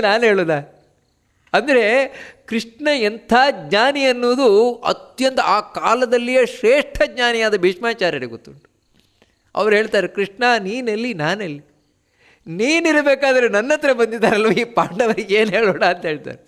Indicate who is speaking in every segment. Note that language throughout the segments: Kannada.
Speaker 1: ನಾನು ಹೇಳುದ. ಅಂದರೆ ಕೃಷ್ಣ ಎಂಥ ಜ್ಞಾನಿ ಅನ್ನೋದು ಅತ್ಯಂತ ಆ ಕಾಲದಲ್ಲಿಯೇ ಶ್ರೇಷ್ಠ ಜ್ಞಾನಿಯಾದ ಭೀಷ್ಮಾಚಾರ್ಯರಿಗೆ ಗೊತ್ತುಂಟು. ಅವ್ರು ಹೇಳ್ತಾರೆ ಕೃಷ್ಣ ನೀನೆಲ್ಲಿ ನಾನೆಲ್ಲಿ? ನೀನಿರಬೇಕಾದ್ರೆ ನನ್ನ ಹತ್ರ ಬಂದಿದ್ದಾರಲ್ವ ಈ ಪಾಂಡವರಿಗೆ? ಏನು ಹೇಳೋಣ? ಅಂತ ಹೇಳ್ತಾರೆ.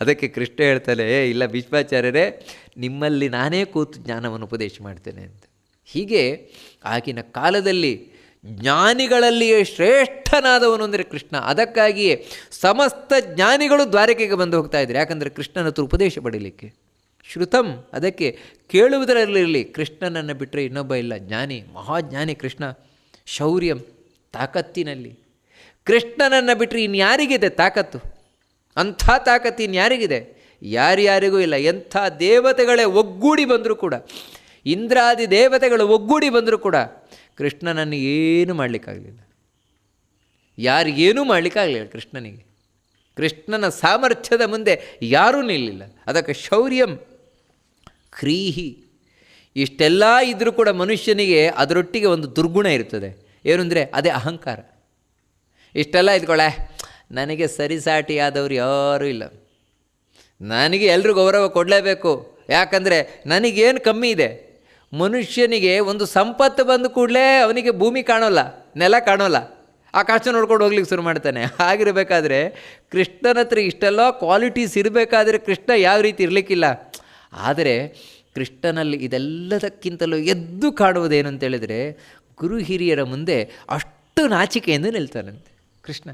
Speaker 1: ಅದಕ್ಕೆ ಕೃಷ್ಣ ಹೇಳ್ತಾರೆ "ಏ, ಇಲ್ಲ ಭೀಷ್ಮಾಚಾರ್ಯರೇ ನಿಮ್ಮಲ್ಲಿ ನಾನೇ ಕೂತು ಜ್ಞಾನವನ್ನು ಉಪದೇಶ ಮಾಡ್ತೇನೆ ಅಂತ. ಹೀಗೆ ಆಗಿನ ಕಾಲದಲ್ಲಿ ಜ್ಞಾನಿಗಳಲ್ಲಿಯೇ ಶ್ರೇಷ್ಠನಾದವನು ಅಂದರೆ ಕೃಷ್ಣ. ಅದಕ್ಕಾಗಿಯೇ ಸಮಸ್ತ ಜ್ಞಾನಿಗಳು ದ್ವಾರಕೆಗೆ ಬಂದು ಹೋಗ್ತಾ ಇದ್ದಾರೆ. ಯಾಕಂದರೆ ಕೃಷ್ಣನ ಹತ್ರ ಉಪದೇಶ ಪಡೀಲಿಕ್ಕೆ. ಶ್ರುತಂ, ಅದಕ್ಕೆ ಕೇಳುವುದರಲ್ಲಿರಲಿ. ಕೃಷ್ಣನನ್ನು ಬಿಟ್ಟರೆ ಇನ್ನೊಬ್ಬ ಇಲ್ಲ. ಜ್ಞಾನಿ ಮಹಾಜ್ಞಾನಿ ಕೃಷ್ಣ. ಶೌರ್ಯಂ, ತಾಕತ್ತಿನಲ್ಲಿ. ಕೃಷ್ಣನನ್ನು ಬಿಟ್ಟರೆ ಇನ್ಯಾರಿಗಿದೆ ತಾಕತ್ತು? ಅಂಥ ತಾಕತ್ತು ಇನ್ಯಾರಿಗಿದೆ ಯಾರ್ಯಾರಿಗೂ ಇಲ್ಲ. ಎಂಥ ದೇವತೆಗಳೇ ಒಗ್ಗೂಡಿ ಬಂದರೂ ಕೂಡ, ಇಂದ್ರಾದಿ ದೇವತೆಗಳು ಒಗ್ಗೂಡಿ ಬಂದರೂ ಕೂಡ ಕೃಷ್ಣನನ್ನು ಏನು ಮಾಡಲಿಕ್ಕಾಗಲಿಲ್ಲ. ಯಾರಿಗೇನೂ ಮಾಡಲಿಕ್ಕಾಗಲಿಲ್ಲ ಕೃಷ್ಣನಿಗೆ. ಕೃಷ್ಣನ ಸಾಮರ್ಥ್ಯದ ಮುಂದೆ ಯಾರೂ ನಿಲ್ಲಿಲ್ಲ. ಅದಕ್ಕೆ ಶೌರ್ಯಂ ಕ್ರೀಹಿ. ಇಷ್ಟೆಲ್ಲ ಇದ್ದರೂ ಕೂಡ ಮನುಷ್ಯನಿಗೆ ಅದರೊಟ್ಟಿಗೆ ಒಂದು ದುರ್ಗುಣ ಇರ್ತದೆ. ಏನು ಅಂದರೆ ಅದೇ ಅಹಂಕಾರ. ಇಷ್ಟೆಲ್ಲ ಇದ್ಕೊಳ್ಳೆ ನನಗೆ ಸರಿಸಾಟಿಯಾದವರು ಯಾರೂ ಇಲ್ಲ. ನನಗೆ ಎಲ್ಲರೂ ಗೌರವ ಕೊಡಲೇಬೇಕು. ಯಾಕಂದರೆ ನನಗೇನು ಕಮ್ಮಿ ಇದೆ? ಮನುಷ್ಯನಿಗೆ ಒಂದು ಸಂಪತ್ತು ಬಂದ ಕೂಡಲೇ ಅವನಿಗೆ ಭೂಮಿ ಕಾಣೋಲ್ಲ, ನೆಲ ಕಾಣೋಲ್ಲ. ಆಕಾಶ ನೋಡ್ಕೊಂಡು ಹೋಗ್ಲಿಕ್ಕೆ ಶುರು ಮಾಡ್ತಾನೆ. ಆಗಿರಬೇಕಾದ್ರೆ ಕೃಷ್ಣನ ಹತ್ರ ಇಷ್ಟೆಲ್ಲ ಕ್ವಾಲಿಟೀಸ್ ಇರಬೇಕಾದ್ರೆ ಕೃಷ್ಣ ಯಾವ ರೀತಿ ಇರಲಿಕ್ಕಿಲ್ಲ. ಆದರೆ ಕೃಷ್ಣನಲ್ಲಿ ಇದೆಲ್ಲದಕ್ಕಿಂತಲೂ ಎದ್ದು ಕಾಣುವುದೇನು ಅಂತ ಹೇಳಿದರೆ ಗುರು ಹಿರಿಯರ ಮುಂದೆ ಅಷ್ಟು ನಾಚಿಕೆಯಿಂದ ನಿಲ್ತಾನಂತೆ ಕೃಷ್ಣ.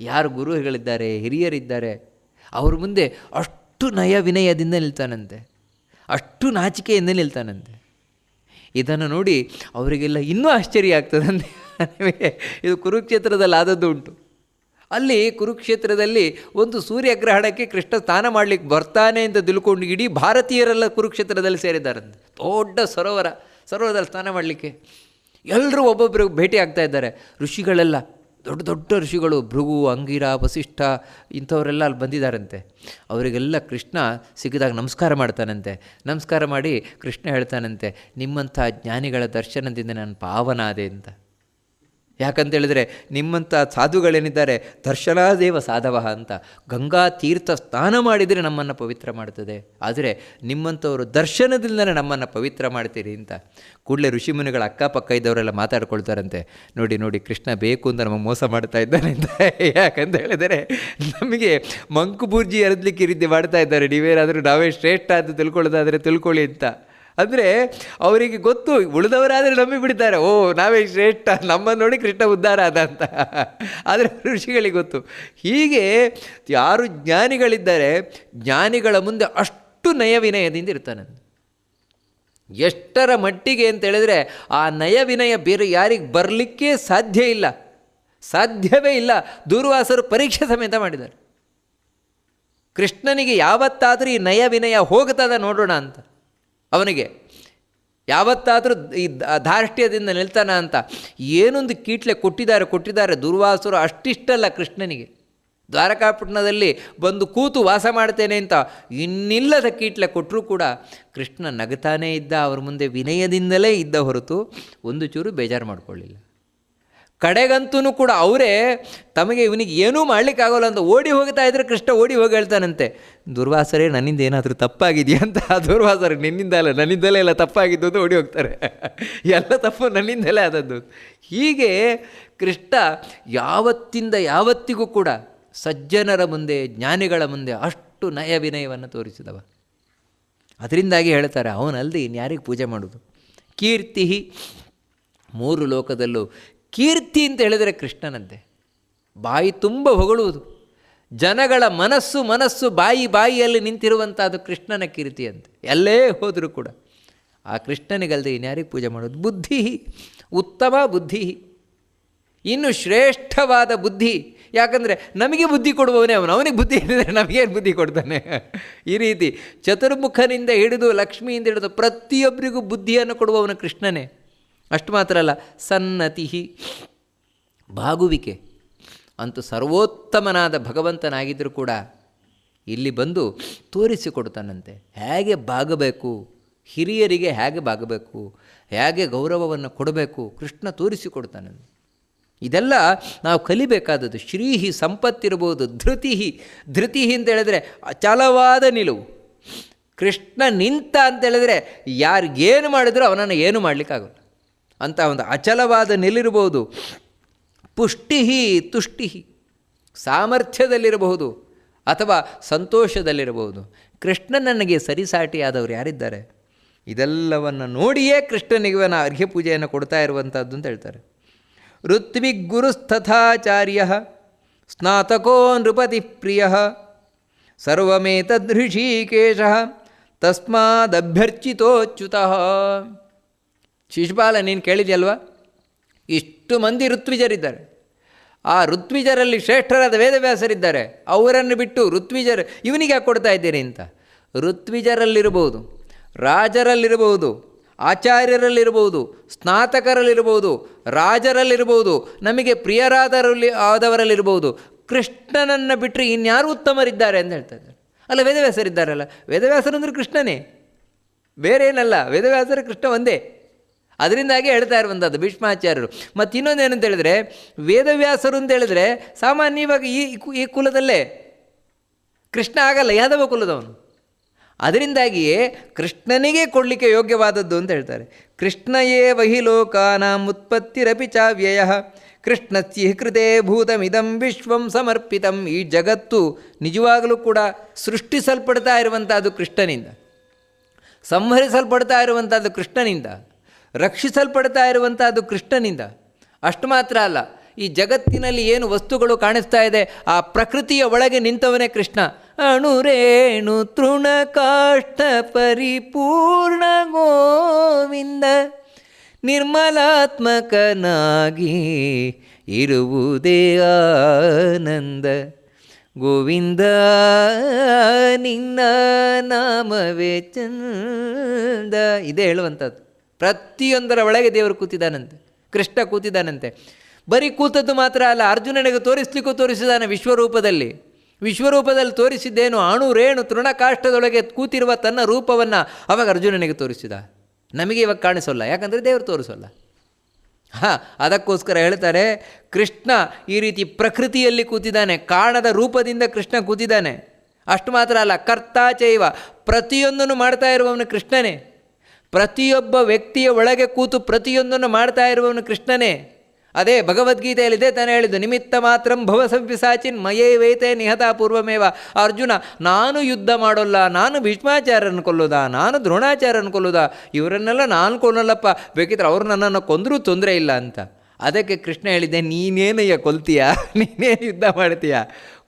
Speaker 1: ಯಾರು ಗುರುಗಳಿದ್ದಾರೆ, ಹಿರಿಯರಿದ್ದಾರೆ, ಅವ್ರ ಮುಂದೆ ಅಷ್ಟು ನಯ ವಿನಯದಿಂದ ನಿಲ್ತಾನಂತೆ. ಅಷ್ಟು ನಾಚಿಕೆಯಿಂದ ನಿಲ್ತಾನಂತೆ. ಇದನ್ನು ನೋಡಿ ಅವರಿಗೆಲ್ಲ ಇನ್ನೂ ಆಶ್ಚರ್ಯ ಆಗ್ತದಂತೆ ಇದು ಕುರುಕ್ಷೇತ್ರದಲ್ಲಿ ಆದದ್ದು ಉಂಟು. ಅಲ್ಲಿ ಕುರುಕ್ಷೇತ್ರದಲ್ಲಿ ಒಂದು ಸೂರ್ಯಗ್ರಹಣಕ್ಕೆ ಕೃಷ್ಣ ಸ್ನಾನ ಮಾಡಲಿಕ್ಕೆ ಬರ್ತಾನೆ ಅಂತ ತಿಳ್ಕೊಂಡು ಇಡೀ ಭಾರತೀಯರೆಲ್ಲ ಕುರುಕ್ಷೇತ್ರದಲ್ಲಿ ಸೇರಿದ್ದಾರಂತೆ. ದೊಡ್ಡ ಸರೋವರ, ಸರೋವರದಲ್ಲಿ ಸ್ನಾನ ಮಾಡಲಿಕ್ಕೆ. ಎಲ್ಲರೂ ಒಬ್ಬೊಬ್ಬರು ಭೇಟಿ ಆಗ್ತಾ ಇದ್ದಾರೆ. ಋಷಿಗಳೆಲ್ಲ ದೊಡ್ಡ ದೊಡ್ಡ ಋಷಿಗಳು ಭೃಗು, ಅಂಗಿರ, ವಸಿಷ್ಠ ಇಂಥವರೆಲ್ಲ ಅಲ್ಲಿ ಬಂದಿದ್ದಾರಂತೆ. ಅವರಿಗೆಲ್ಲ ಕೃಷ್ಣ ಸಿಕ್ಕಿದಾಗ ನಮಸ್ಕಾರ ಮಾಡ್ತಾನಂತೆ. ನಮಸ್ಕಾರ ಮಾಡಿ ಕೃಷ್ಣ ಹೇಳ್ತಾನಂತೆ, ನಿಮ್ಮಂಥ ಜ್ಞಾನಿಗಳ ದರ್ಶನದಿಂದ ನಾನು ಪಾವನಾದೆ ಅಂತ. ಯಾಕಂತೇಳಿದರೆ ನಿಮ್ಮಂಥ ಸಾಧುಗಳೇನಿದ್ದಾರೆ, ದರ್ಶನಾದೇವ ಸಾಧವ ಅಂತ ಗಂಗಾ ತೀರ್ಥ ಸ್ನಾನ ಮಾಡಿದರೆ ನಮ್ಮನ್ನು ಪವಿತ್ರ ಮಾಡ್ತದೆ ಆದರೆ ನಿಮ್ಮಂಥವರು ದರ್ಶನದಿಂದಲೇ ನಮ್ಮನ್ನು ಪವಿತ್ರ ಮಾಡ್ತೀರಿ ಅಂತ ಕೂಡಲೇ ಋಷಿಮುನಿಗಳ ಅಕ್ಕಪಕ್ಕ ಇದ್ದವರೆಲ್ಲ ಮಾತಾಡ್ಕೊಳ್ತಾರಂತೆ. ನೋಡಿ ನೋಡಿ, ಕೃಷ್ಣ ಬೇಕು ಅಂತ ನಮಗೆ ಮೋಸ ಮಾಡ್ತಾ ಇದ್ದಾನೆ ಅಂತ. ಯಾಕಂತ ಹೇಳಿದರೆ ನಮಗೆ ಮಂಕುಬೂರ್ಜಿ ಎರದ್ಲಿಕ್ಕೆ ಈ ರೀತಿ ಮಾಡ್ತಾ ಇದ್ದಾರೆ. ನೀವೇನಾದರೂ ನಾವೇ ಶ್ರೇಷ್ಠ ಅಂತ ತಿಳ್ಕೊಳ್ಳೋದಾದರೆ ತಿಳ್ಕೊಳ್ಳಿ ಅಂತ. ಅಂದರೆ ಅವರಿಗೆ ಗೊತ್ತು, ಉಳಿದವರಾದರೆ ನಂಬಿ ಬಿಡ್ತಾರೆ. ಓ, ನಾವೇ ಶ್ರೇಷ್ಠ, ನಮ್ಮನ್ನು ನೋಡಿ ಕೃಷ್ಣ ಉದ್ಧಾರ ಆದ ಅಂತ. ಆದರೆ ಋಷಿಗಳಿಗೆ ಗೊತ್ತು. ಹೀಗೆ ಯಾರು ಜ್ಞಾನಿಗಳಿದ್ದಾರೆ, ಜ್ಞಾನಿಗಳ ಮುಂದೆ ಅಷ್ಟು ನಯ ವಿನಯದಿಂದ ಇರ್ತಾನೆ. ಎಷ್ಟರ ಮಟ್ಟಿಗೆ ಅಂತ ಹೇಳಿದ್ರೆ, ಆ ನಯ ವಿನಯ ಬೇರೆ ಯಾರಿಗೆ ಬರಲಿಕ್ಕೆ ಸಾಧ್ಯ ಇಲ್ಲ. ಸಾಧ್ಯವೇ ಇಲ್ಲ. ದೂರ್ವಾಸರು ಪರೀಕ್ಷೆ ಸಮೇತ ಮಾಡಿದ್ದಾರೆ. ಕೃಷ್ಣನಿಗೆ ಯಾವತ್ತಾದರೂ ಈ ನಯ ವಿನಯ ಹೋಗ್ತದ ನೋಡೋಣ ಅಂತ. ಅವನಿಗೆ, ಯಾವತ್ತಾದರೂ ಈ ಧಾರ್ಷ್ಟ್ಯದಿಂದ ನಿಲ್ತಾನ ಅಂತ ಏನೊಂದು ಕೀಟ್ಲೆ ಕೊಟ್ಟಿದ್ದಾರೆ ಕೊಟ್ಟಿದ್ದಾರೆ ದುರ್ವಾಸರು ಅಷ್ಟಿಷ್ಟಲ್ಲ ಕೃಷ್ಣನಿಗೆ. ದ್ವಾರಕಾಪಟ್ಟಣದಲ್ಲಿ ಬಂದು ಕೂತು ವಾಸ ಮಾಡ್ತೇನೆ ಅಂತ ಇನ್ನಿಲ್ಲದ ಕೀಟ್ಲೆ ಕೊಟ್ಟರೂ ಕೂಡ ಕೃಷ್ಣ ನಗತಾನೇ ಇದ್ದ, ಅವ್ರ ಮುಂದೆ ವಿನಯದಿಂದಲೇ ಇದ್ದ ಹೊರತು ಒಂದು ಚೂರು ಬೇಜಾರು ಮಾಡಿಕೊಳ್ಳಿಲ್ಲ. ಕಡೆಗಂತೂ ಕೂಡ ಅವರೇ ತಮಗೆ ಇವನಿಗೆ ಏನೂ ಮಾಡಲಿಕ್ಕಾಗೋಲ್ಲ ಅಂತ ಓಡಿ ಹೋಗ್ತಾ ಇದ್ರೆ ಕೃಷ್ಣ ಓಡಿ ಹೋಗಿ ಹೇಳ್ತಾನಂತೆ, ದುರ್ವಾಸರೇ, ನನ್ನಿಂದ ಏನಾದರೂ ತಪ್ಪಾಗಿದೆಯಾ ಅಂತ? ದುರ್ವಾಸರು, ನಿನ್ನಿಂದ ಅಲ್ಲ, ನನ್ನಿಂದಲೇ ಎಲ್ಲ ತಪ್ಪಾಗಿದ್ದು ಅಂತ ಓಡಿ ಹೋಗ್ತಾರೆ. ಎಲ್ಲ ತಪ್ಪು ನನ್ನಿಂದಲೇ ಆದದ್ದು. ಹೀಗೆ ಕೃಷ್ಣ ಯಾವತ್ತಿಂದ ಯಾವತ್ತಿಗೂ ಕೂಡ ಸಜ್ಜನರ ಮುಂದೆ, ಜ್ಞಾನಿಗಳ ಮುಂದೆ ಅಷ್ಟು ನಯ ವಿನಯವನ್ನು ತೋರಿಸಿದವ. ಅದರಿಂದಾಗಿ ಹೇಳ್ತಾರೆ ಅವನಲ್ಲದೆ ಇನ್ಯಾರಿಗೆ ಪೂಜೆ ಮಾಡೋದು ಕೀರ್ತಿ ಮೂರು ಲೋಕದಲ್ಲೂ ಕೀರ್ತಿ ಅಂತ ಹೇಳಿದರೆ ಕೃಷ್ಣನಂತೆ. ಬಾಯಿ ತುಂಬ ಹೊಗಳುವುದು. ಜನಗಳ ಮನಸ್ಸು ಮನಸ್ಸು ಬಾಯಿ ಬಾಯಿಯಲ್ಲಿ ನಿಂತಿರುವಂಥದ್ದು ಕೃಷ್ಣನ ಕೀರ್ತಿ ಅಂತ. ಎಲ್ಲೇ ಹೋದರೂ ಕೂಡ ಆ ಕೃಷ್ಣನಿಗಲ್ಲದೆ ಇನ್ಯಾರಿಗೆ ಪೂಜೆ ಮಾಡೋದು? ಬುದ್ಧಿ. ಉತ್ತಮ ಬುದ್ಧಿ. ಇನ್ನು ಶ್ರೇಷ್ಠವಾದ ಬುದ್ಧಿ. ಯಾಕಂದರೆ ನಮಗೆ ಬುದ್ಧಿ ಕೊಡುವವನೇ ಅವನು. ಅವನಿಗೆ ಬುದ್ಧಿ ಹೇಳಿದರೆ ನಮಗೇನು ಬುದ್ಧಿ ಕೊಡ್ತಾನೆ? ಈ ರೀತಿ ಚತುರ್ಮುಖನಿಂದ ಹಿಡಿದು ಲಕ್ಷ್ಮಿಯಿಂದ ಹಿಡಿದು ಪ್ರತಿಯೊಬ್ಬರಿಗೂ ಬುದ್ಧಿಯನ್ನು ಕೊಡುವವನು ಕೃಷ್ಣನೇ. ಅಷ್ಟು ಮಾತ್ರ ಅಲ್ಲ ಸನ್ನತಿ ಬಾಗುವಿಕೆ. ಅಂತೂ ಸರ್ವೋತ್ತಮನಾದ ಭಗವಂತನಾಗಿದ್ದರೂ ಕೂಡ ಇಲ್ಲಿ ಬಂದು ತೋರಿಸಿಕೊಡ್ತಾನಂತೆ ಹೇಗೆ ಬಾಗಬೇಕು, ಹಿರಿಯರಿಗೆ ಹೇಗೆ ಬಾಗಬೇಕು, ಹೇಗೆ ಗೌರವವನ್ನು ಕೊಡಬೇಕು, ಕೃಷ್ಣ ತೋರಿಸಿಕೊಡ್ತಾನಂತೆ ಇದೆಲ್ಲ ನಾವು ಕಲಿಬೇಕಾದದ್ದು, ಶ್ರೀಹಿ ಸಂಪತ್ತಿರ್ಬೋದು ಧೃತಿ ಧೃತಿ ಅಂತ ಹೇಳಿದ್ರೆ ಅಚಲವಾದ ನಿಲುವು. ಕೃಷ್ಣ ನಿಂತ ಅಂತ ಹೇಳಿದ್ರೆ ಯಾರಿಗೇನು ಮಾಡಿದ್ರು ಅವನನ್ನು ಏನು ಮಾಡಲಿಕ್ಕಾಗಲ್ಲ. ಅಂತ ಒಂದು ಅಚಲವಾದ ನೆಲಿರಬಹುದು ಪುಷ್ಟಿ ತುಷ್ಟಿ ಸಾಮರ್ಥ್ಯದಲ್ಲಿರಬಹುದು ಅಥವಾ ಸಂತೋಷದಲ್ಲಿರಬಹುದು. ಕೃಷ್ಣ ನನಗೆ ಸರಿಸಾಟಿಯಾದವರು ಯಾರಿದ್ದಾರೆ? ಇದೆಲ್ಲವನ್ನು ನೋಡಿಯೇ ಕೃಷ್ಣನಿಗೆ ನಾನು ಅರ್ಘ್ಯ ಪೂಜೆಯನ್ನು ಕೊಡ್ತಾ ಇರುವಂಥದ್ದು ಅಂತ ಹೇಳ್ತಾರೆ. ಋತ್ವಿಗುರುಸ್ತಥಾಚಾರ್ಯ ಸ್ನಾತಕೋ ನೃಪತಿ ಪ್ರಿಯ ಸರ್ವೇತದೃಷೀಕೇಶ ತಸ್ಮಾದಭ್ಯರ್ಚಿತೋಚ್ಯುತ. ಶಿಶುಪಾಲ ನೀನು ಕೇಳಿದೆಯಲ್ವಾ? ಇಷ್ಟು ಮಂದಿ ಋತ್ವಿಜರಿದ್ದಾರೆ. ಆ ಋತ್ವಿಜರಲ್ಲಿ ಶ್ರೇಷ್ಠರಾದ ವೇದವ್ಯಾಸರಿದ್ದಾರೆ. ಅವರನ್ನು ಬಿಟ್ಟು ಋತ್ವಿಜರ ಇವನಿಗೆ ಯಾಕೆ ಕೊಡ್ತಾ ಇದ್ದೀರಿ ಅಂತ? ಋತ್ವಿಜರಲ್ಲಿರ್ಬೋದು ರಾಜರಲ್ಲಿರ್ಬೋದು ಆಚಾರ್ಯರಲ್ಲಿರ್ಬೋದು ಸ್ನಾತಕರಲ್ಲಿರ್ಬೋದು ರಾಜರಲ್ಲಿರ್ಬೋದು ನಮಗೆ ಪ್ರಿಯರಾದರಲ್ಲಿ ಆದವರಲ್ಲಿರ್ಬೋದು ಕೃಷ್ಣನನ್ನು ಬಿಟ್ಟರೆ ಇನ್ಯಾರು ಉತ್ತಮರಿದ್ದಾರೆ ಅಂತ ಹೇಳ್ತಾ ಇದ್ದಾರೆ. ಅಲ್ಲ, ವೇದವ್ಯಾಸರಿದ್ದಾರಲ್ಲ? ವೇದವ್ಯಾಸರು ಅಂದರೆ ಕೃಷ್ಣನೇ. ಬೇರೆ ಏನಲ್ಲ ವೇದವ್ಯಾಸರ ಕೃಷ್ಣ ಒಂದೇ. ಅದರಿಂದಾಗಿ ಹೇಳ್ತಾ ಇರುವಂಥದ್ದು ಭೀಷ್ಮಾಚಾರ್ಯರು. ಮತ್ತು ಇನ್ನೊಂದು ಏನಂತ ಹೇಳಿದ್ರೆ, ವೇದವ್ಯಾಸರು ಅಂತ ಹೇಳಿದ್ರೆ, ಸಾಮಾನ್ಯವಾಗಿ ಈ ಈ ಕುಲದಲ್ಲೇ ಕೃಷ್ಣ ಆಗಲ್ಲ, ಯಾದವ ಕುಲದವನು. ಅದರಿಂದಾಗಿಯೇ ಕೃಷ್ಣನಿಗೆ ಕೊಡಲಿಕ್ಕೆ ಯೋಗ್ಯವಾದದ್ದು ಅಂತ ಹೇಳ್ತಾರೆ. ಕೃಷ್ಣಯೇ ವಹಿ ಲೋಕಾನಾಂ ಉತ್ಪತ್ತಿರಪಿ ಚಾವ್ಯಯ ಕೃಷ್ಣಸ್ಯ ಕೃತೆ ಭೂತಮಿದಂ ವಿಶ್ವಂ ಸಮರ್ಪಿತಂ. ಈ ಜಗತ್ತು ನಿಜವಾಗಲೂ ಕೂಡ ಸೃಷ್ಟಿಸಲ್ಪಡ್ತಾ ಇರುವಂಥದ್ದು ಕೃಷ್ಣನಿಂದ. ಸಂಹರಿಸಲ್ಪಡ್ತಾ ಇರುವಂಥದ್ದು ಕೃಷ್ಣನಿಂದ. ರಕ್ಷಿಸಲ್ಪಡ್ತಾ ಇರುವಂಥದ್ದು ಕೃಷ್ಣನಿಂದ. ಅಷ್ಟು ಮಾತ್ರ ಅಲ್ಲ, ಈ ಜಗತ್ತಿನಲ್ಲಿ ಏನು ವಸ್ತುಗಳು ಕಾಣಿಸ್ತಾ ಇದೆ, ಆ ಪ್ರಕೃತಿಯ ಒಳಗೆ ನಿಂತವನೇ ಕೃಷ್ಣ. ಅಣುರೇಣು ತೃಣಕಾಷ್ಠ ಪರಿಪೂರ್ಣ ಗೋವಿಂದ, ನಿರ್ಮಲಾತ್ಮಕನಾಗಿ ಇರುವುದೇ ಆನಂದ. ಗೋವಿಂದ, ನಿನ್ನ ನಾಮವೇ ಚಂದ. ಇದೇ ಹೇಳುವಂಥದ್ದು. ಪ್ರತಿಯೊಂದರ ಒಳಗೆ ದೇವರು ಕೂತಿದ್ದಾನಂತೆ. ಕೃಷ್ಣ ಕೂತಿದ್ದಾನಂತೆ. ಬರೀ ಕೂತದ್ದು ಮಾತ್ರ ಅಲ್ಲ ಅರ್ಜುನನಿಗೆ ತೋರಿಸ್ಲಿಕ್ಕೂ ತೋರಿಸಿದಾನೆ ವಿಶ್ವರೂಪದಲ್ಲಿ. ವಿಶ್ವರೂಪದಲ್ಲಿ ತೋರಿಸಿದ್ದೇನು, ಅಣು, ರೇಣು ತೃಣಕಾಷ್ಟದೊಳಗೆ ಕೂತಿರುವ ತನ್ನ ರೂಪವನ್ನು ಅವಾಗ ಅರ್ಜುನನಿಗೆ ತೋರಿಸಿದ. ನಮಗೆ ಇವಾಗ ಕಾಣಿಸೋಲ್ಲ, ಯಾಕಂದರೆ ದೇವರು ತೋರಿಸೋಲ್ಲ. ಹಾಂ, ಅದಕ್ಕೋಸ್ಕರ ಹೇಳ್ತಾರೆ, ಕೃಷ್ಣ ಈ ರೀತಿ ಪ್ರಕೃತಿಯಲ್ಲಿ ಕೂತಿದ್ದಾನೆ, ಕಾಣದ ರೂಪದಿಂದ ಕೃಷ್ಣ ಕೂತಿದ್ದಾನೆ. ಅಷ್ಟು ಮಾತ್ರ ಅಲ್ಲ ಕರ್ತಾಚೈವ ಪ್ರತಿಯೊಂದನ್ನು ಮಾಡ್ತಾ ಇರುವವನು ಕೃಷ್ಣನೇ. ಪ್ರತಿಯೊಬ್ಬ ವ್ಯಕ್ತಿಯ ಒಳಗೆ ಕೂತು ಪ್ರತಿಯೊಂದನ್ನು ಮಾಡ್ತಾ ಇರುವವನು ಕೃಷ್ಣನೇ. ಅದೇ ಭಗವದ್ಗೀತೆಯಲ್ಲಿದೆ ತಾನೇ ಹೇಳಿದ್ದು, ನಿಮಿತ್ತ ಮಾತ್ರಂ ಭವಸವ್ಯಸಾಚಿನ್ ಮಯೇ ವೇತೆ ನಿಹತ ಪೂರ್ವಮೇವ. ಅರ್ಜುನ, ನಾನು ಯುದ್ಧ ಮಾಡೋಲ್ಲ, ನಾನು ಭೀಷ್ಮಾಚಾರ್ಯರನ್ನು ಕೊಲ್ಲುದ, ನಾನು ದ್ರೋಣಾಚಾರ್ಯನ ಕೊಲ್ಲುದ, ಇವರನ್ನೆಲ್ಲ ನಾನು ಕೊಲ್ಲಲ್ಲಪ್ಪ, ಬೇಕಿದ್ರೆ ಅವ್ರು ನನ್ನನ್ನು ಕೊಂದರೂ ತೊಂದರೆ ಇಲ್ಲ ಅಂತ. ಅದಕ್ಕೆ ಕೃಷ್ಣ ಹೇಳಿದ್ದೆ, ನೀನೇನಯ್ಯ ಕೊಲ್ತೀಯ? ನೀನೇನು ಯುದ್ಧ ಮಾಡ್ತೀಯ?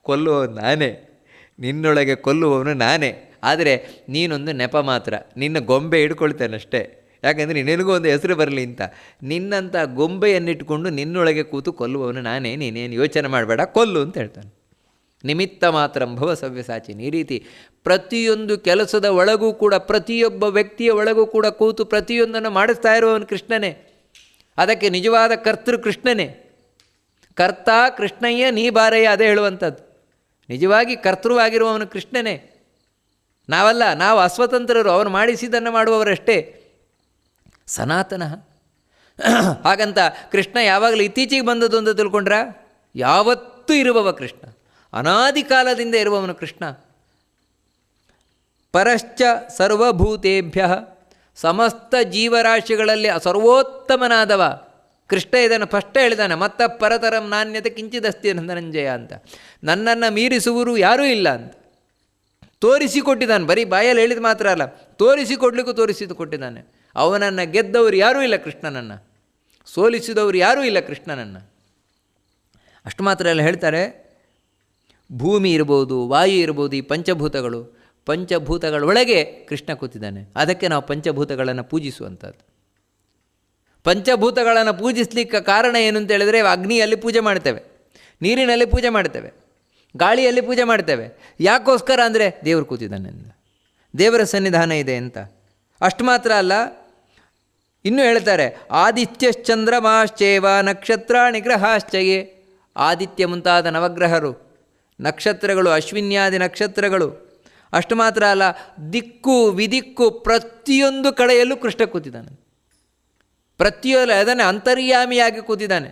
Speaker 1: ಕೊಲ್ಲುವವನು ನಾನೇ. ನಿನ್ನೊಳಗೆ ಕೊಲ್ಲುವವನು ನಾನೇ. ಆದರೆ ನೀನೊಂದು ನೆಪ ಮಾತ್ರ, ನಿನ್ನ ಗೊಂಬೆ ಹಿಡ್ಕೊಳ್ತಾನಷ್ಟೇ. ಯಾಕಂದರೆ ನಿನಗೂ ಒಂದು ಹೆಸರು ಬರಲಿ ಅಂತ. ನಿನ್ನಂಥ ಗೊಂಬೆಯನ್ನಿಟ್ಕೊಂಡು ನಿನ್ನೊಳಗೆ ಕೂತು ಕೊಲ್ಲುವವನು ನಾನೇ, ನೀನೇನು ಯೋಚನೆ ಮಾಡಬೇಡ, ಕೊಲ್ಲು ಅಂತ ಹೇಳ್ತಾನೆ. ನಿಮಿತ್ತ ಮಾತ್ರ ಭವ ಸವ್ಯಸಾಚಿನ್ ಈ ರೀತಿ ಪ್ರತಿಯೊಂದು ಕೆಲಸದ ಒಳಗೂ ಕೂಡ, ಪ್ರತಿಯೊಬ್ಬ ವ್ಯಕ್ತಿಯ ಒಳಗೂ ಕೂಡ ಕೂತು ಪ್ರತಿಯೊಂದನ್ನು ಮಾಡಿಸ್ತಾ ಇರುವವನು ಕೃಷ್ಣನೇ. ಅದಕ್ಕೆ ನಿಜವಾದ ಕರ್ತೃ ಕೃಷ್ಣನೇ. ಕರ್ತ ಕೃಷ್ಣಯ್ಯ ನೀ ಬಾರಯ್ಯ, ಅದೇ ಹೇಳುವಂಥದ್ದು. ನಿಜವಾಗಿ ಕರ್ತೃವಾಗಿರುವವನು ಕೃಷ್ಣನೇ. ನಾವಲ್ಲ, ನಾವು ಅಸ್ವತಂತ್ರರು ಅವನು ಮಾಡಿಸಿದ್ದನ್ನು ಮಾಡುವವರಷ್ಟೇ. ಸನಾತನ. ಹಾಗಂತ ಕೃಷ್ಣ ಯಾವಾಗಲೂ ಇತ್ತೀಚೆಗೆ ಬಂದದ್ದು ಅಂತ ತಿಳ್ಕೊಂಡ್ರ? ಯಾವತ್ತೂ ಇರುವವ ಕೃಷ್ಣ. ಅನಾದಿ ಕಾಲದಿಂದ ಇರುವವನು ಕೃಷ್ಣ. ಪರಶ್ಚ ಸರ್ವಭೂತೇಭ್ಯ ಸಮಸ್ತ ಜೀವರಾಶಿಗಳಲ್ಲಿ ಸರ್ವೋತ್ತಮನಾದವ. ಕೃಷ್ಣ ಇದನ್ನು ಫಸ್ಟ್ ಹೇಳಿದಾನೆ, ಮತ್ತ ಪರತರಂ ನಾಣ್ಯತೆ ಕಿಂಚಿದಸ್ತಿ ಧನಂಜಯ ಅಂತ. ನನ್ನನ್ನು ಮೀರಿಸುವರು ಯಾರೂ ಇಲ್ಲ ಅಂತ. ತೋರಿಸಿಕೊಟ್ಟಿದ್ದಾನೆ. ಬರೀ ಬಾಯಲ್ಲಿ ಹೇಳಿದ ಮಾತ್ರ ಅಲ್ಲ, ತೋರಿಸಿಕೊಡ್ಲಿಕ್ಕೂ ತೋರಿಸಿದ್ದು ಕೊಟ್ಟಿದ್ದಾನೆ ಅವನನ್ನು ಗೆದ್ದವರು ಯಾರೂ ಇಲ್ಲ ಕೃಷ್ಣನನ್ನು. ಸೋಲಿಸಿದವರು ಯಾರೂ ಇಲ್ಲ ಕೃಷ್ಣನನ್ನು. ಅಷ್ಟು ಮಾತ್ರ ಅಲ್ಲ ಹೇಳ್ತಾರೆ. ಭೂಮಿ ಇರ್ಬೋದು, ವಾಯು ಇರ್ಬೋದು, ಈ ಪಂಚಭೂತಗಳು. ಪಂಚಭೂತಗಳೊಳಗೆ ಕೃಷ್ಣ ಕೂತಿದ್ದಾನೆ. ಅದಕ್ಕೆ ನಾವು ಪಂಚಭೂತಗಳನ್ನು ಪೂಜಿಸುವಂಥದ್ದು. ಪಂಚಭೂತಗಳನ್ನು ಪೂಜಿಸ್ಲಿಕ್ಕೆ ಕಾರಣ ಏನು ಅಂತ ಹೇಳಿದರೆ, ಅಗ್ನಿಯಲ್ಲಿ ಪೂಜೆ ಮಾಡ್ತೇವೆ. ನೀರಿನಲ್ಲಿ ಪೂಜೆ ಮಾಡ್ತೇವೆ. ಗಾಳಿಯಲ್ಲಿ ಪೂಜೆ ಮಾಡ್ತೇವೆ. ಯಾಕೋಸ್ಕರ ಅಂದರೆ ದೇವರು ಕೂತಿದ್ದಾನೆ ದೇವರ ಸನ್ನಿಧಾನ ಇದೆ ಅಂತ. ಅಷ್ಟು ಮಾತ್ರ ಅಲ್ಲ, ಇನ್ನೂ ಹೇಳ್ತಾರೆ, ಆದಿತ್ಯಶ್ಚಂದ್ರಮಾಶ್ಚೇವ ನಕ್ಷತ್ರಾಣಿ ಗ್ರಹಾಶ್ಚಯೇ. ಆದಿತ್ಯ ಮುಂತಾದ ನವಗ್ರಹರು, ನಕ್ಷತ್ರಗಳು, ಅಶ್ವಿನ್ಯಾದಿ ನಕ್ಷತ್ರಗಳು. ಅಷ್ಟು ಮಾತ್ರ ಅಲ್ಲ, ದಿಕ್ಕು ವಿದಿಕ್ಕು ಪ್ರತಿಯೊಂದು ಕಡೆಯಲ್ಲೂ ಕೃಷ್ಣ ಕೂತಿದ್ದಾನೆ. ಪ್ರತಿಯೊಂದು, ಅದನ್ನೇ ಅಂತರ್ಯಾಮಿಯಾಗಿ ಕೂತಿದ್ದಾನೆ.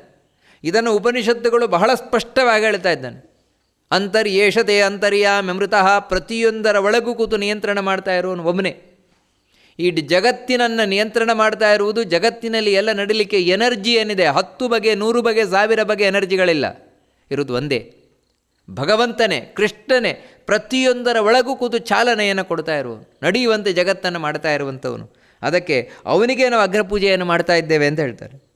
Speaker 1: ಇದನ್ನು ಉಪನಿಷತ್ತುಗಳು ಬಹಳ ಸ್ಪಷ್ಟವಾಗಿ ಹೇಳ್ತಾ ಇದ್ದಾನೆ. ಅಂತರ್ಯೇಷತೆ ಅಂತರ್ಯಾಮೃತ ಪ್ರತಿಯೊಂದರ ಒಳಗೂ ಕೂತು ನಿಯಂತ್ರಣ ಮಾಡ್ತಾ ಇರೋನು ಒಬ್ಬನೇ ಈ ಜಗತ್ತಿನನ್ನು ನಿಯಂತ್ರಣ ಮಾಡ್ತಾ ಇರುವುದು ಜಗತ್ತಿನಲ್ಲಿ ಎಲ್ಲ ನಡೀಲಿಕ್ಕೆ ಎನರ್ಜಿ ಏನಿದೆ? ಹತ್ತು ಬಗೆ, ನೂರು ಬಗೆ, ಸಾವಿರ ಬಗೆ ಎನರ್ಜಿಗಳಿಲ್ಲ. ಇರುವುದು ಒಂದೇ. ಭಗವಂತನೇ, ಕೃಷ್ಣನೇ ಪ್ರತಿಯೊಂದರ ಒಳಗೂ ಕೂತು ಚಾಲನೆಯನ್ನು ಕೊಡ್ತಾ ಇರುವನು. ನಡೆಯುವಂತೆ ಜಗತ್ತನ್ನು ಮಾಡ್ತಾ ಇರುವಂಥವನು. ಅದಕ್ಕೆ ಅವನಿಗೆ ನಾವು ಅಗ್ರಪೂಜೆಯನ್ನು ಮಾಡ್ತಾ ಇದ್ದೇವೆ ಅಂತ ಹೇಳ್ತಾರೆ.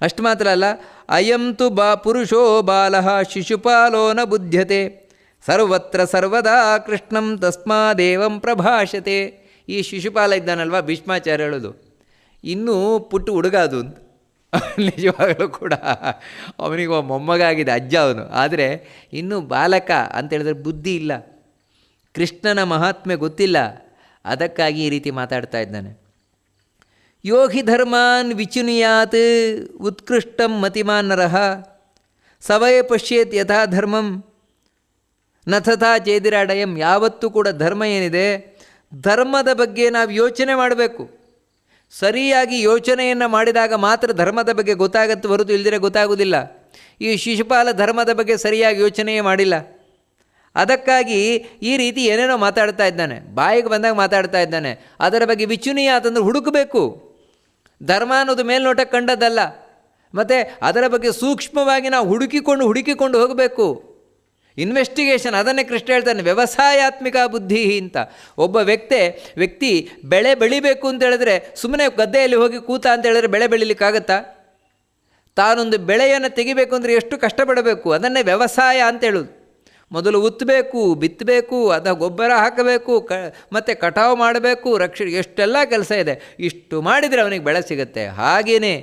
Speaker 1: ಅಷ್ಟು ಮಾತ್ರ ಅಲ್ಲ, ಅಯಂತು ಬಾ ಪುರುಷೋ ಬಾಲ ಶಿಶುಪಾಲೋ ನ ಬುದ್ಧ್ಯತೆ ಸರ್ವತ್ರ ಸರ್ವದಾ ಕೃಷ್ಣಂ ತಸ್ಮಾದೇವಂ ಪ್ರಭಾಷತೆ. ಈ ಶಿಶುಪಾಲ ಇದ್ದಾನಲ್ವ ಭೀಷ್ಮಾಚಾರ್ಯ ಹೇಳೋದು ಇನ್ನೂ ಪುಟ್ಟು ಹುಡುಗ ಅದು ಅಂತ. ನಿಜವಾಗಲೂ ಕೂಡ ಅವನಿಗೆ ಒಬ್ಬ ಮೊಮ್ಮಗಾಗಿದೆ ಅಜ್ಜ ಅವನು. ಆದರೆ ಇನ್ನೂ ಬಾಲಕ ಅಂತ ಹೇಳಿದ್ರೆ ಬುದ್ಧಿ ಇಲ್ಲ. ಕೃಷ್ಣನ ಮಹಾತ್ಮೆ ಗೊತ್ತಿಲ್ಲ. ಅದಕ್ಕಾಗಿ ಈ ರೀತಿ ಮಾತಾಡ್ತಾ ಇದ್ದಾನೆ. ಯೋಗಿ ಧರ್ಮಾನ್ ವಿಚುನಿಯಾತ್ ಉತ್ಕೃಷ್ಟಂ ಮತಿಮಾನ್ ನರಃ ಸವಯ ಪಶ್ಯೇತ್ ಯಥಾ ಧರ್ಮಂ. ನಥಥಾ ಚೇದಿರಾಡಯಂ. ಯಾವತ್ತೂ ಕೂಡ ಧರ್ಮ ಏನಿದೆ? ಧರ್ಮದ ಬಗ್ಗೆ ನಾವು ಯೋಚನೆ ಮಾಡಬೇಕು. ಸರಿಯಾಗಿ ಯೋಚನೆಯನ್ನು ಮಾಡಿದಾಗ ಮಾತ್ರ ಧರ್ಮದ ಬಗ್ಗೆ ಗೊತ್ತಾಗತ್ತೆ ಹೊರತು ಇಲ್ದಿರೆ ಗೊತ್ತಾಗೋದಿಲ್ಲ. ಈ ಶಿಶುಪಾಲ ಧರ್ಮದ ಬಗ್ಗೆ ಸರಿಯಾಗಿ ಯೋಚನೆಯೇ ಮಾಡಿಲ್ಲ. ಅದಕ್ಕಾಗಿ ಈ ರೀತಿ ಏನೇನೋ ಮಾತಾಡ್ತಾ ಇದ್ದಾನೆ. ಬಾಯಿಗೆ ಬಂದಾಗ ಮಾತಾಡ್ತಾ ಇದ್ದಾನೆ. ಅದರ ಬಗ್ಗೆ ವಿಚುನೀಯ ಅಂತಂದ್ರೆ ಹುಡುಕಬೇಕು. ಧರ್ಮ ಅನ್ನೋದು ಮೇಲ್ನೋಟ ಕಂಡದ್ದಲ್ಲ. ಮತ್ತು ಅದರ ಬಗ್ಗೆ ಸೂಕ್ಷ್ಮವಾಗಿ ನಾವು ಹುಡುಕಿಕೊಂಡು ಹುಡುಕಿಕೊಂಡು ಹೋಗಬೇಕು. ಇನ್ವೆಸ್ಟಿಗೇಷನ್ ಅದನ್ನೇ ಕೃಷ್ಣ ಹೇಳ್ತಾನೆ, ವ್ಯವಸಾಯಾತ್ಮಿಕ ಬುದ್ಧಿ ಅಂತ. ಒಬ್ಬ ವ್ಯಕ್ತಿ ವ್ಯಕ್ತಿ ಬೆಳೆ ಬೆಳಿಬೇಕು ಅಂತ ಹೇಳಿದ್ರೆ ಸುಮ್ಮನೆ ಗದ್ದೆಯಲ್ಲಿ ಹೋಗಿ ಕೂತ ಅಂತ ಹೇಳಿದ್ರೆ ಬೆಳೆ ಬೆಳಿಲಿಕ್ಕಾಗತ್ತಾ? ತಾನೊಂದು ಬೆಳೆಯನ್ನು ತೆಗಿಬೇಕು ಅಂದರೆ ಎಷ್ಟು ಕಷ್ಟಪಡಬೇಕು? ಅದನ್ನೇ ವ್ಯವಸಾಯ ಅಂತ ಹೇಳೋದು. ಮೊದಲು ಉತ್ತಬೇಕು, ಬಿತ್ತಬೇಕು, ಅದ ಗೊಬ್ಬರ ಹಾಕಬೇಕು, ಕ, ಮತ್ತು ಕಟಾವು ಮಾಡಬೇಕು, ರಕ್ಷ, ಎಷ್ಟೆಲ್ಲ ಕೆಲಸ ಇದೆ, ಇಷ್ಟು ಮಾಡಿದರೆ ಅವನಿಗೆ ಬೆಳೆ ಸಿಗುತ್ತೆ. ಹಾಗೆಯೇ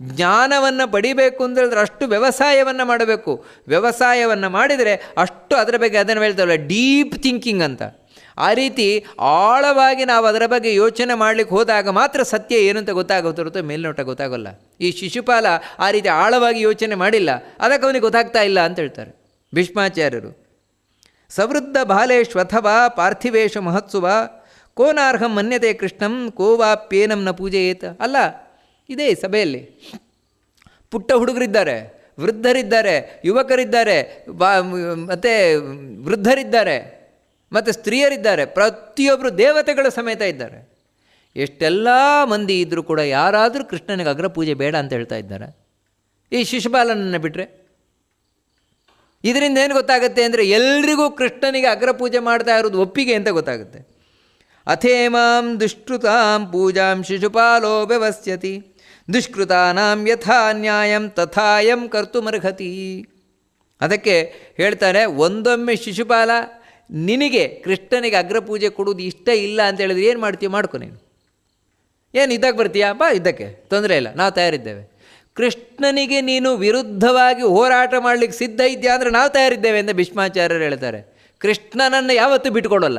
Speaker 1: ಜ್ಞಾನವನ್ನು ಪಡಿಬೇಕು ಅಂತ ಹೇಳಿದ್ರೆ ಅಷ್ಟು ವ್ಯವಸಾಯವನ್ನು ಮಾಡಬೇಕು. ವ್ಯವಸಾಯವನ್ನು ಮಾಡಿದರೆ ಅಷ್ಟು ಅದರ ಬಗ್ಗೆ ಅದನ್ನು ಹೇಳ್ತಾವಲ್ಲ, ಡೀಪ್ ಥಿಂಕಿಂಗ್ ಅಂತ. ಆ ರೀತಿ ಆಳವಾಗಿ ನಾವು ಅದರ ಬಗ್ಗೆ ಯೋಚನೆ ಮಾಡಲಿಕ್ಕೆ ಹೋದಾಗ ಮಾತ್ರ ಸತ್ಯ ಏನು ಅಂತ ಗೊತ್ತಾಗುತ್ತೆ ಹೊರತು ಮೇಲ್ನೋಟ ಗೊತ್ತಾಗೋಲ್ಲ. ಈ ಶಿಶುಪಾಲ ಆ ರೀತಿ ಆಳವಾಗಿ ಯೋಚನೆ ಮಾಡಿಲ್ಲ, ಅದಕ್ಕೆ ಅವನಿಗೆ ಗೊತ್ತಾಗ್ತಾ ಇಲ್ಲ ಅಂತ ಹೇಳ್ತಾರೆ. ಭೀಷ್ಮಾಚಾರ್ಯರು, ಸವೃದ್ಧ ಬಾಲೇಶ್ವಥವಾ ಪಾರ್ಥಿವೇಶ ಮಹತ್ಸುವ, ಕೋನಾರ್ಹಂ ಮನ್ಯತೆ ಕೃಷ್ಣಂ ಕೋವಾಪ್ಯೇನಂನ ಪೂಜೆ ಏತ ಅಲ್ಲ, ಇದೇ ಸಭೆಯಲ್ಲಿ ಪುಟ್ಟ ಹುಡುಗರಿದ್ದಾರೆ, ವೃದ್ಧರಿದ್ದಾರೆ, ಯುವಕರಿದ್ದಾರೆ, ಬಾ, ಮತ್ತು ವೃದ್ಧರಿದ್ದಾರೆ, ಮತ್ತು ಸ್ತ್ರೀಯರಿದ್ದಾರೆ ಪ್ರತಿಯೊಬ್ಬರು ದೇವತೆಗಳ ಸಮೇತ ಇದ್ದಾರೆ. ಎಷ್ಟೆಲ್ಲ ಮಂದಿ ಇದ್ದರೂ ಕೂಡ ಯಾರಾದರೂ ಕೃಷ್ಣನಿಗೆ ಅಗ್ರಪೂಜೆ ಬೇಡ ಅಂತ ಹೇಳ್ತಾ ಇದ್ದಾರೆ. ಈ ಶಿಶುಪಾಲನನ್ನು ಬಿಟ್ಟರೆ ಇದರಿಂದ ಏನು ಗೊತ್ತಾಗುತ್ತೆ ಅಂದರೆ ಎಲ್ರಿಗೂ ಕೃಷ್ಣನಿಗೆ ಅಗ್ರಪೂಜೆ ಮಾಡ್ತಾ ಇರೋದು ಒಪ್ಪಿಗೆ ಅಂತ ಗೊತ್ತಾಗುತ್ತೆ. ಅಥೇಮಾಂ ದುಷ್ಕೃತಾಂ ಪೂಜಾಂ ಶಿಶುಪಾಲೋ ವ್ಯವಸ್ಥತಿ, ದುಷ್ಕೃತಾನಾಂ ಯಥಾ ನ್ಯಾಯಂ ತಥಾಯಂ ಕರ್ತುಮರ್ಹತಿ. ಅದಕ್ಕೆ ಹೇಳ್ತಾರೆ, ಒಂದೊಮ್ಮೆ ಶಿಶುಪಾಲ ನಿನಗೆ ಕೃಷ್ಣನಿಗೆ ಅಗ್ರಪೂಜೆ ಕೊಡೋದು ಇಷ್ಟ ಇಲ್ಲ ಅಂತ ಹೇಳಿದ್ರೆ ಏನು ಮಾಡ್ತೀಯ ಮಾಡ್ಕೊ ನೀನು. ಏನು ಇದ್ದಕ್ಕೆ ಬರ್ತೀಯಾ? ಬಾ ಇದ್ದಕ್ಕೆ, ತೊಂದರೆ ಇಲ್ಲ, ನಾವು ತಯಾರಿದ್ದೇವೆ. ಕೃಷ್ಣನಿಗೆ ನೀನು ವಿರುದ್ಧವಾಗಿ ಹೋರಾಟ ಮಾಡಲಿಕ್ಕೆ ಸಿದ್ಧ ಇದೆಯಾ ಅಂದರೆ ನಾವು ತಯಾರಿದ್ದೇವೆ ಎಂದು ಭೀಷ್ಮಾಚಾರ್ಯರು ಹೇಳ್ತಾರೆ. ಕೃಷ್ಣನನ್ನು ಯಾವತ್ತೂ ಬಿಟ್ಟುಕೊಡೋಲ್ಲ.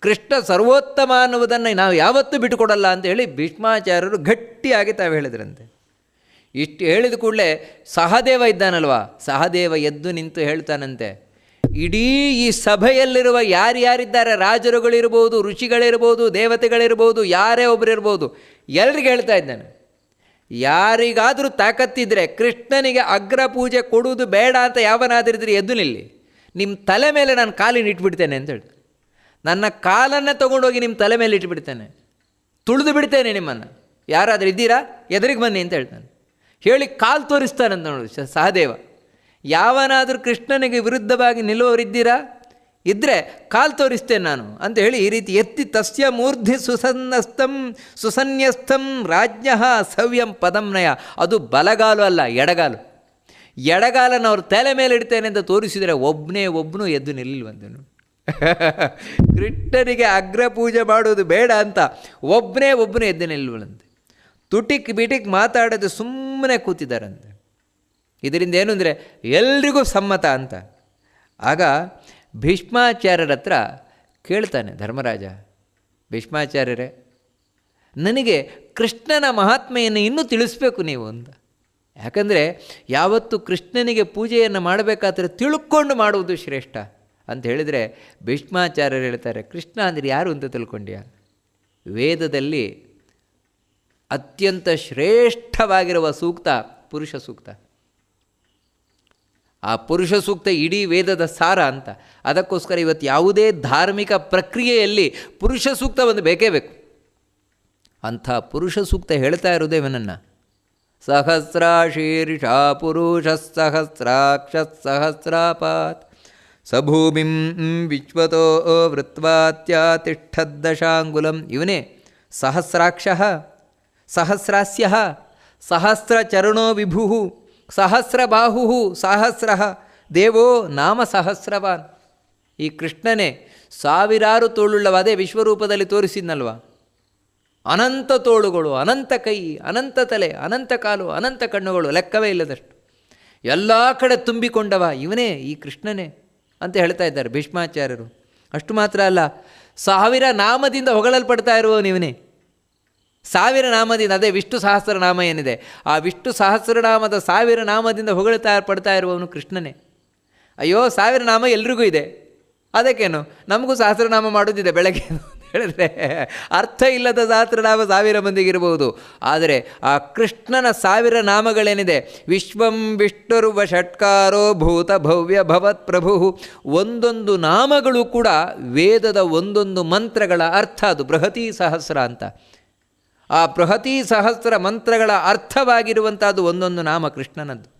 Speaker 1: ಕೃಷ್ಣ ಸರ್ವೋತ್ತಮ ಅನ್ನುವುದನ್ನು ನಾವು ಯಾವತ್ತೂ ಬಿಟ್ಟುಕೊಡಲ್ಲ ಅಂತ ಹೇಳಿ ಭೀಷ್ಮಾಚಾರ್ಯರು ಗಟ್ಟಿಯಾಗಿ ತಾವು ಹೇಳಿದ್ರಂತೆ. ಇಷ್ಟು ಹೇಳಿದ ಕೂಡಲೇ ಸಹದೇವ ಇದ್ದಾನಲ್ವಾ? ಸಹದೇವ ಎದ್ದು ನಿಂತು ಹೇಳ್ತಾನಂತೆ. ಇಡೀ ಈ ಸಭೆಯಲ್ಲಿರುವ ಯಾರ್ಯಾರಿದ್ದಾರೆ? ರಾಜರುಗಳಿರ್ಬೋದು, ಋಷಿಗಳಿರ್ಬೋದು, ದೇವತೆಗಳಿರ್ಬೋದು, ಯಾರೇ ಒಬ್ಬರಿರ್ಬೋದು ಎಲ್ರಿಗೂ ಹೇಳ್ತಾ ಇದ್ದಾನೆ. ಯಾರಿಗಾದರೂ ತಾಕತ್ತಿದ್ರೆ ಕೃಷ್ಣನಿಗೆ ಅಗ್ರ ಪೂಜೆ ಕೊಡುವುದು ಬೇಡ ಅಂತ ಯಾವನಾದ್ರಿದ್ರೆ ಎದ್ದು ನಿಲ್ಲಿ. ನಿಮ್ಮ ತಲೆ ಮೇಲೆ ನಾನು ಕಾಲಿನ ಇಟ್ಬಿಡ್ತೇನೆ ಅಂತ ಹೇಳಿ ನನ್ನ ಕಾಲನ್ನು ತೊಗೊಂಡೋಗಿ ನಿಮ್ಮ ತಲೆ ಮೇಲೆ ಇಟ್ಬಿಡ್ತೇನೆ. ತುಳಿದು ಬಿಡ್ತೇನೆ ನಿಮ್ಮನ್ನು. ಯಾರಾದರೂ ಇದ್ದೀರಾ? ಎದುರಿಗೆ ಬನ್ನಿ ಅಂತ ಹೇಳ್ತಾನೆ. ಹೇಳಿ ಕಾಲು ತೋರಿಸ್ತಾನಂತ ನೋಡಿ ಸಹದೇವ. ಯಾವನಾದರೂ ಕೃಷ್ಣನಿಗೆ ವಿರುದ್ಧವಾಗಿ ನಿಲ್ಲುವವರಿದ್ದೀರಾ? ಇದ್ದರೆ ಕಾಲು ತೋರಿಸ್ತೇನೆ ನಾನು ಅಂತ ಹೇಳಿ ಈ ರೀತಿ ಎತ್ತಿ ತಸ್ಯ ಮೂರ್ಧಿ ಸುಸನ್ನಸ್ಥಂ, ಸುಸನ್ಯಸ್ಥಂ ರಾಜ್ಞ ಸವ್ಯಂ ಪದಂನಯ ಅದು ಬಲಗಾಲು ಅಲ್ಲ, ಎಡಗಾಲು. ಎಡಗಾಲನ ಅವ್ರ ತಲೆ ಮೇಲೆ ಇಡ್ತೇನೆ ಅಂತ ತೋರಿಸಿದರೆ ಒಬ್ಬನೇ ಒಬ್ಬನು ಎದ್ದು ನಿಲ್ಲಿಲ್ವಂತನು. ಕೃಷ್ಣನಿಗೆ ಅಗ್ರ ಪೂಜೆ ಮಾಡೋದು ಬೇಡ ಅಂತ ಒಬ್ಬನೇ ಒಬ್ಬನೇ ಎದ್ದು ನಿಲ್ಲುವಂತೆ ತುಟಿಕ್ ಬಿಟಿಕ್ ಮಾತಾಡೋದು ಸುಮ್ಮನೆ ಕೂತಿದ್ದಾರಂತೆ. ಇದರಿಂದ ಏನು ಅಂದರೆ ಎಲ್ರಿಗೂ ಸಮ್ಮತ ಅಂತ. ಆಗ ಭೀಷ್ಮಾಚಾರ್ಯರ ಹತ್ರ ಕೇಳ್ತಾನೆ ಧರ್ಮರಾಜ, ಭೀಷ್ಮಾಚಾರ್ಯರೇ, ನನಗೆ ಕೃಷ್ಣನ ಮಹಾತ್ಮೆಯನ್ನು ಇನ್ನೂ ತಿಳಿಸ್ಬೇಕು ನೀವು ಅಂತ. ಯಾಕಂದರೆ ಯಾವತ್ತು ಕೃಷ್ಣನಿಗೆ ಪೂಜೆಯನ್ನು ಮಾಡಬೇಕಾದ್ರೆ ತಿಳ್ಕೊಂಡು ಮಾಡುವುದು ಶ್ರೇಷ್ಠ. ಅಂತ ಹೇಳಿದರೆ ಭೀಷ್ಮಾಚಾರ್ಯರು ಹೇಳ್ತಾರೆ, ಕೃಷ್ಣ ಅಂದರೆ ಯಾರು ಅಂತ ತಿಳ್ಕೊಂಡ್ಯ? ವೇದದಲ್ಲಿ ಅತ್ಯಂತ ಶ್ರೇಷ್ಠವಾಗಿರುವ ಸೂಕ್ತ, ಪುರುಷ ಸೂಕ್ತ. ಆ ಪುರುಷ ಸೂಕ್ತ ಇಡೀ ವೇದದ ಸಾರ ಅಂತ. ಅದಕ್ಕೋಸ್ಕರ ಇವತ್ತು ಯಾವುದೇ ಧಾರ್ಮಿಕ ಪ್ರಕ್ರಿಯೆಯಲ್ಲಿ ಪುರುಷ ಸೂಕ್ತ ಒಂದು ಬೇಕೇ ಬೇಕು. ಅಂಥ ಪುರುಷ ಸೂಕ್ತ ಹೇಳ್ತಾ ಇರೋದೇ ಇವನನ್ನು. ಸಹಸ್ರಾಶೀರ್ಷ ಪುರುಷ ಸಹಸ್ರಾಕ್ಷ ಸಹಸ್ರಾಪಾತ್. ಸಭೂಮಿಂ ವಿಶ್ವತೋ ವೃತ್ವಾತ್ಯಾತಿಷ್ಠದ್ದಶಾಂಗುಲಂ. ಇವನೇ ಸಹಸ್ರಾಕ್ಷ, ಸಹಸ್ರಾಸ್ಯ, ಸಹಸ್ರಚರಣೋ ವಿಭು ಸಹಸ್ರಬಾಹು ಸಹಸ್ರ, ದೇವೋ ನಾಮ ಸಹಸ್ರವಾನ್. ಈ ಕೃಷ್ಣನೇ ಸಾವಿರಾರು ತೋಳುಳ್ಳವ ಅದೇ ವಿಶ್ವರೂಪದಲ್ಲಿ ತೋರಿಸಿದ್ನಲ್ವ? ಅನಂತ ತೋಳುಗಳು, ಅನಂತ ಕೈ, ಅನಂತ ತಲೆ, ಅನಂತ ಕಾಲು, ಅನಂತ ಕಣ್ಣುಗಳು, ಲೆಕ್ಕವೇ ಇಲ್ಲದಷ್ಟು. ಎಲ್ಲ ಕಡೆ ತುಂಬಿಕೊಂಡವ ಇವನೇ ಈ ಕೃಷ್ಣನೇ ಅಂತ ಹೇಳ್ತಾ ಇದ್ದಾರೆ ಭೀಷ್ಮಾಚಾರ್ಯರು. ಅಷ್ಟು ಮಾತ್ರ ಅಲ್ಲ, ಸಾವಿರ ನಾಮದಿಂದ ಹೊಗಳಲ್ಪಡ್ತಾ ಇರುವವನಿವನೇ ಸಾವಿರ ನಾಮದಿಂದ, ಅದೇ ವಿಷ್ಣು ಸಹಸ್ರನಾಮ ಏನಿದೆ, ಆ ವಿಷ್ಣು ಸಹಸ್ರನಾಮದ ಸಾವಿರ ನಾಮದಿಂದ ಹೊಗಳುತ್ತಾ ಪಡ್ತಾ ಇರುವವನು ಕೃಷ್ಣನೇ. ಅಯ್ಯೋ, ಸಾವಿರ ನಾಮ ಎಲ್ರಿಗೂ ಇದೆ. ಅದಕ್ಕೇನು? ನಮಗೂ ಸಹಸ್ರನಾಮ ಮಾಡೋದಿದೆ ಬೆಳಗ್ಗೆ ಅಂತ ಹೇಳಿದ್ರೆ. ಅರ್ಥ ಇಲ್ಲದ ಸಹಸ್ರನಾಮ ಸಾವಿರ ಮಂದಿಗಿರಬಹುದು ಆದರೆ ಆ ಕೃಷ್ಣನ ಸಾವಿರ ನಾಮಗಳೇನಿದೆ? ವಿಶ್ವಂ ವಿಷ್ಣುರುವ ಷಟ್ಕಾರೋ ಭೂತ ಭವ್ಯ ಭವತ್ ಪ್ರಭು. ಒಂದೊಂದು ನಾಮಗಳು ಕೂಡ ವೇದದ ಒಂದೊಂದು ಮಂತ್ರಗಳ ಅರ್ಥ ಅದು ಬೃಹತಿ ಸಹಸ್ರ ಅಂತ. ಆ ಬೃಹತಿ ಸಹಸ್ರ ಮಂತ್ರಗಳ ಅರ್ಥವಾಗಿರುವಂಥದ್ದು ಒಂದೊಂದು ನಾಮ ಕೃಷ್ಣನದ್ದು.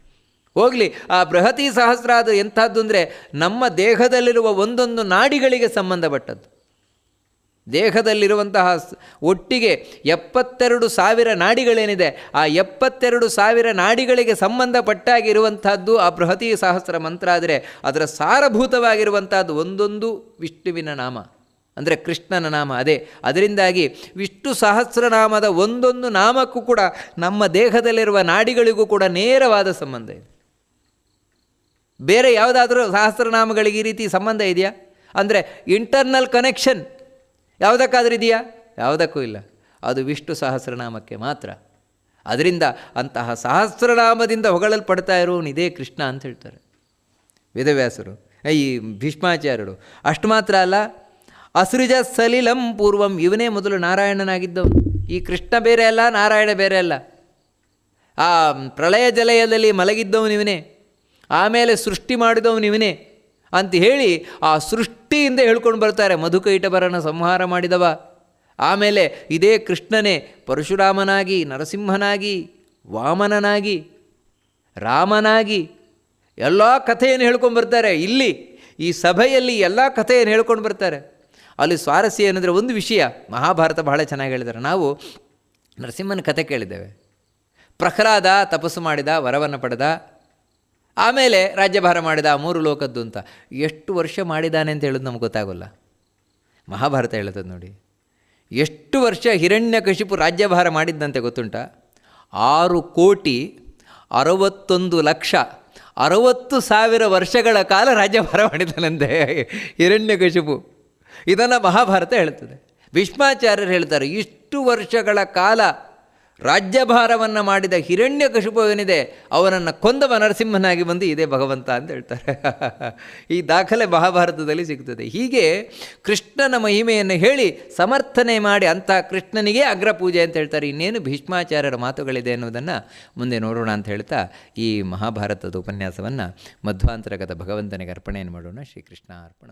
Speaker 1: ಹೋಗಲಿ, ಆ ಬೃಹತಿ ಸಹಸ್ರ ಅದು ಎಂಥದ್ದು ಅಂದರೆ ನಮ್ಮ ದೇಹದಲ್ಲಿರುವ ಒಂದೊಂದು ನಾಡಿಗಳಿಗೆ ಸಂಬಂಧಪಟ್ಟದ್ದು. ದೇಹದಲ್ಲಿರುವಂತಹ ಒಟ್ಟಿಗೆ ಎಪ್ಪತ್ತೆರಡು ಸಾವಿರ ನಾಡಿಗಳೇನಿದೆ, ಆ ಎಪ್ಪತ್ತೆರಡು ಸಾವಿರ ನಾಡಿಗಳಿಗೆ ಸಂಬಂಧಪಟ್ಟಾಗಿರುವಂಥದ್ದು ಆ ಬೃಹತಿ ಸಹಸ್ರ ಮಂತ್ರ ಆದರೆ ಅದರ ಸಾರಭೂತವಾಗಿರುವಂಥದ್ದು ಒಂದೊಂದು ವಿಷ್ಣುವಿನ ನಾಮ. ಅಂದರೆ ಕೃಷ್ಣನ ನಾಮ. ಅದೇ, ಅದರಿಂದಾಗಿ ವಿಷ್ಣು ಸಹಸ್ರನಾಮದ ಒಂದೊಂದು ನಾಮಕ್ಕೂ ಕೂಡ ನಮ್ಮ ದೇಹದಲ್ಲಿರುವ ನಾಡಿಗಳಿಗೂ ಕೂಡ ನೇರವಾದ ಸಂಬಂಧ ಇದೆ. ಬೇರೆ ಯಾವುದಾದ್ರೂ ಸಹಸ್ರನಾಮಗಳಿಗೆ ಈ ರೀತಿ ಸಂಬಂಧ ಇದೆಯಾ? ಅಂದರೆ ಇಂಟರ್ನಲ್ ಕನೆಕ್ಷನ್ ಯಾವುದಕ್ಕಾದ್ರೂ ಇದೆಯಾ? ಯಾವುದಕ್ಕೂ ಇಲ್ಲ. ಅದು ವಿಷ್ಣು ಸಹಸ್ರನಾಮಕ್ಕೆ ಮಾತ್ರ. ಅದರಿಂದ ಅಂತಹ ಸಹಸ್ರನಾಮದಿಂದ ಹೊಗಳಲ್ಪಡ್ತಾ ಇರೋನು ಇದೇ ಕೃಷ್ಣ ಅಂತ ಹೇಳ್ತಾರೆ. ವೇದವ್ಯಾಸರು, ಈ ಭೀಷ್ಮಾಚಾರ್ಯರು, ಅಷ್ಟು ಮಾತ್ರ ಅಲ್ಲ ಅಸೃಜ ಸಲಿಲಂ ಪೂರ್ವಂ. ಇವನೇ ಮೊದಲು ನಾರಾಯಣನಾಗಿದ್ದವನು. ಈ ಕೃಷ್ಣ ಬೇರೆ ಅಲ್ಲ, ನಾರಾಯಣ ಬೇರೆ ಅಲ್ಲ. ಆ ಪ್ರಳಯ ಜಲಯದಲ್ಲಿ ಮಲಗಿದ್ದವನು ಇವನೇ. ಆಮೇಲೆ ಸೃಷ್ಟಿ ಮಾಡಿದವನು ಇವನೇ. ಅಂತ ಹೇಳಿ ಆ ಸೃಷ್ಟಿಯಿಂದ ಹೇಳ್ಕೊಂಡು ಬರ್ತಾರೆ. ಮಧುಕೈಟಭರನ ಸಂಹಾರ ಮಾಡಿದವ. ಆಮೇಲೆ ಇದೇ ಕೃಷ್ಣನೇ ಪರಶುರಾಮನಾಗಿ, ನರಸಿಂಹನಾಗಿ, ವಾಮನನಾಗಿ, ರಾಮನಾಗಿ ಎಲ್ಲ ಕಥೆಯನ್ನು ಹೇಳ್ಕೊಂಡು ಬರ್ತಾರೆ. ಇಲ್ಲಿ ಈ ಸಭೆಯಲ್ಲಿ ಎಲ್ಲ ಕಥೆಯನ್ನು ಹೇಳ್ಕೊಂಡು ಬರ್ತಾರೆ. ಅಲ್ಲಿ ಸ್ವಾರಸ್ಯ ಏನಂದರೆ ಒಂದು ವಿಷಯ. ಮಹಾಭಾರತ ಬಹಳ ಚೆನ್ನಾಗಿ ಹೇಳಿದ್ದಾರೆ ನಾವು ನರಸಿಂಹನ ಕಥೆ ಕೇಳಿದ್ದೇವೆ. ಪ್ರಹ್ಲಾದ ತಪಸ್ಸು ಮಾಡಿದ, ವರವನ್ನು ಪಡೆದ, ಆಮೇಲೆ ರಾಜ್ಯಭಾರ ಮಾಡಿದ ಮೂರು ಲೋಕದ್ದು ಅಂತ. ಎಷ್ಟು ವರ್ಷ ಮಾಡಿದ್ದಾನೆ ಅಂತ ಹೇಳೋದು ನಮ್ಗೆ ಗೊತ್ತಾಗೋಲ್ಲ. ಮಹಾಭಾರತ ಹೇಳುತ್ತದೆ ನೋಡಿ. ಎಷ್ಟು ವರ್ಷ ಹಿರಣ್ಯಕಶಿಪು ರಾಜ್ಯಭಾರ ಮಾಡಿದ್ದಂತೆ ಗೊತ್ತುಂಟ? ಆರು ಕೋಟಿ ಅರವತ್ತೊಂದು ಲಕ್ಷ ಅರವತ್ತು ಸಾವಿರ ವರ್ಷಗಳ ಕಾಲ ರಾಜ್ಯಭಾರ ಮಾಡಿದ್ದಾನಂತೆ ಹಿರಣ್ಯಕಶಿಪು ಇದನ್ನು ಮಹಾಭಾರತ ಹೇಳ್ತದೆ ಭೀಷ್ಮಾಚಾರ್ಯರು ಹೇಳ್ತಾರೆ, ಇಷ್ಟು ವರ್ಷಗಳ ಕಾಲ ರಾಜ್ಯಭಾರವನ್ನು ಮಾಡಿದ ಹಿರಣ್ಯಕಶಿಪುವೇನಿದೆ ಅವನನ್ನು ಕೊಂದವ ನರಸಿಂಹನಾಗಿ ಬಂದು ಇದೇ ಭಗವಂತ ಅಂತ ಹೇಳ್ತಾರೆ. ಈ ದಾಖಲೆ ಮಹಾಭಾರತದಲ್ಲಿ ಸಿಗ್ತದೆ. ಹೀಗೆ ಕೃಷ್ಣನ ಮಹಿಮೆಯನ್ನು ಹೇಳಿ ಸಮರ್ಥನೆ ಮಾಡಿ ಅಂಥ ಕೃಷ್ಣನಿಗೆ ಅಗ್ರಪೂಜೆ ಅಂತ ಹೇಳ್ತಾರೆ. ಇನ್ನೇನು ಭೀಷ್ಮಾಚಾರ್ಯರ ಮಾತುಗಳಿದೆ ಅನ್ನೋದನ್ನು ಮುಂದೆ ನೋಡೋಣ ಅಂತ ಹೇಳ್ತಾ ಈ ಮಹಾಭಾರತದ ಉಪನ್ಯಾಸವನ್ನು ಮಧ್ವಾಂತರಗತ ಭಗವಂತನಿಗೆ ಅರ್ಪಣೆಯನ್ನು ಮಾಡೋಣ. ಶ್ರೀಕೃಷ್ಣ ಅರ್ಪಣ